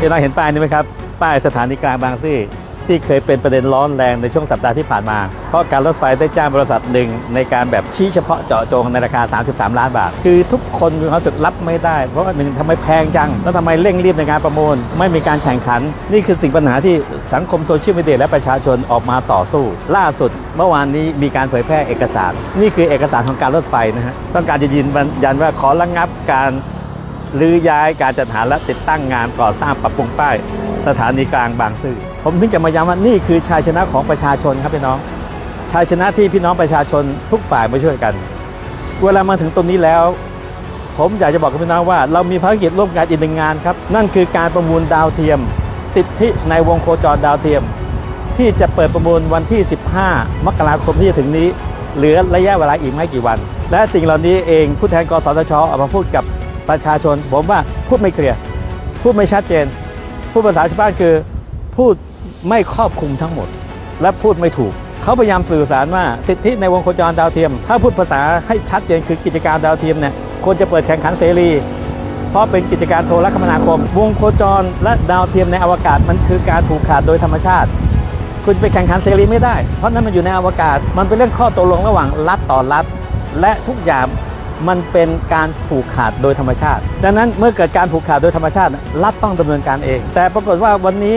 พี่น้องเห็นป้ายนี้ไหมครับ ป้ายสถานีกลางบางซื่อที่เคยเป็นประเด็นร้อนแรงในช่วงสัปดาห์ที่ผ่านมา เพราะการรถไฟได้จ้างบริษัทหนึ่งในการแบบชี้เฉพาะเจาะจงในราคา 33 ล้านบาท คือทุกคนมีความรู้สึกรับไม่ได้ เพราะว่าหนึ่งทำไมแพงจัง แล้วทำไมเร่งรีบในการประมูล ไม่มีการแข่งขัน นี่คือสิ่งปัญหาที่สังคมโซเชียลมีเดียและประชาชนออกมาต่อสู้ ล่าสุด เมื่อวานนี้มีการเผยแพร่เอกสาร นี่คือเอกสารของการรถไฟนะฮะต้องการจะยืนยันว่าขอระงับการ หรือย้ายการจัดหาและติดตั้งงานก่อสร้างปรับปรุงป้ายสถานีกลางบางซื่อผมถึงจะมาย้ำว่านี่คือชัยชนะของประชาชนครับพี่น้องชัยชนะที่พี่น้องประชาชนทุกฝ่ายมาช่วยกัน เวลามาถึงตรงนี้แล้ว ผมอยากจะบอกกับพี่น้องว่า เรามีภารกิจร่วมกันอีกหนึ่งงานครับ นั่นคือการประมูลดาวเทียม สิทธิในวงโคจรดาวเทียม ที่จะเปิดประมูลวันที่ 15 มกราคมที่จะถึงนี้ เหลือระยะเวลาอีกไม่กี่วัน และสิ่งเหล่านี้เองผู้แทนกสทชออกมาพูดกับ ประชาชน ผมว่าพูดไม่เคลียร์พูดไม่ชัดเจน พูดภาษาชาวบ้านคือ พูดไม่ครอบคลุมทั้งหมด และพูดไม่ถูก เขาพยายามสื่อสารว่าสิทธิในวงโคจรดาวเทียม ถ้าพูดภาษาให้ชัดเจนคือกิจการดาวเทียมเนี่ยควรจะเปิดแข่งขันเสรีเพราะเป็นกิจการโทรคมนาคม วงโคจรและดาวเทียมในอวกาศมันคือการผูกขาดโดยธรรมชาติ คุณจะไปแข่งขันเสรีไม่ได้ เพราะนั้นมันอยู่ในอวกาศ มันเป็นเรื่องข้อตกลงระหว่างรัฐต่อรัฐ และทุกอย่าง มันเป็นการผูกขาดโดยธรรมชาติ ดังนั้นเมื่อเกิดการผูกขาดโดยธรรมชาติ รัฐต้องดำเนินการเอง แต่ปรากฏว่าวันนี้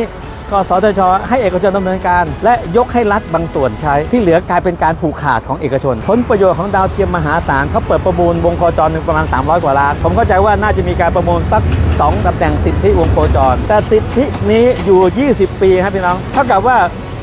กสทช ให้เอกชนดำเนินการ และยกให้รัฐบางส่วนใช้ ที่เหลือกลายเป็นการผูกขาดของเอกชน ผลประโยชน์ของดาวเทียมมหาศาลเขาเปิดประมูลวงโคจรหนึ่งประมาณ 300 กว่าล้าน ผมเข้าใจว่าน่าจะมีการประมูลสัก 2ตำแหน่งสิทธิวงโคจร แต่สิทธินี้อยู่ 20 ปีครับพี่น้องเท่ากับว่า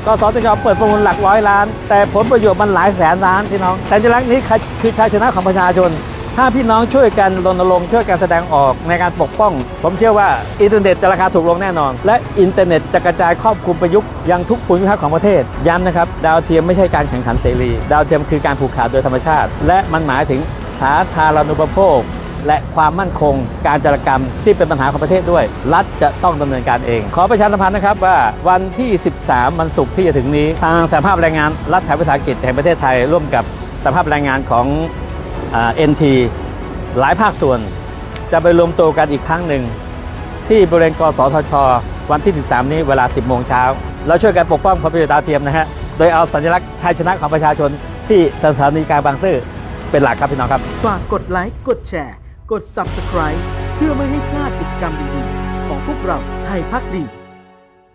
กสทชเปิดประมูลหลักร้อยล้าน แต่ผลประโยชน์มันหลายแสนล้านพี่น้องแต่สัญลักษณ์นี้คือชัยชนะของประชาชน ถ้าพี่น้องช่วยกันรณรงค์ช่วยกันแสดงออกในการปกป้อง ผมเชื่อว่าอินเทอร์เน็ตจะราคาถูกลงแน่นอน และอินเทอร์เน็ตจะกระจายครอบคลุมประยุกต์ยังทุกภูมิภาคของประเทศย้ำนะครับดาวเทียมไม่ใช่การแข่งขันเสรี ดาวเทียมคือการผูกขาดโดยธรรมชาติ และมันหมายถึงสาธารณูปโภค และความมั่นคง การจารกรรมที่เป็นปัญหาของประเทศด้วย รัฐจะต้องดำเนินการเอง ขอประชาสัมพันธ์นะครับว่าวันที่ 13 วันศุกร์ที่จะถึงนี้ ทางสหภาพแรงงานรัฐวิสาหกิจแห่งประเทศไทย ร่วมกับสหภาพแรงงานของเอ็นทีหลายภาคส่วน จะไปรวมตัวกันอีกครั้งหนึ่งที่บริเวณกสทช วันที่ 13 นี้เวลา 10 โมงเช้า เราช่วยกันปกป้องผลประโยชน์ดาวเทียมนะฮะ โดยเอาสัญลักษณ์ชัยชนะของประชาชนที่สถานีกลางบางซื่อเป็นหลักครับพี่น้องครับ ฝากกดไลค์ กดแชร์ กด Subscribe เพื่อไม่ให้พลาดกิจกรรมดีๆ ของพวกเราไทยพักดี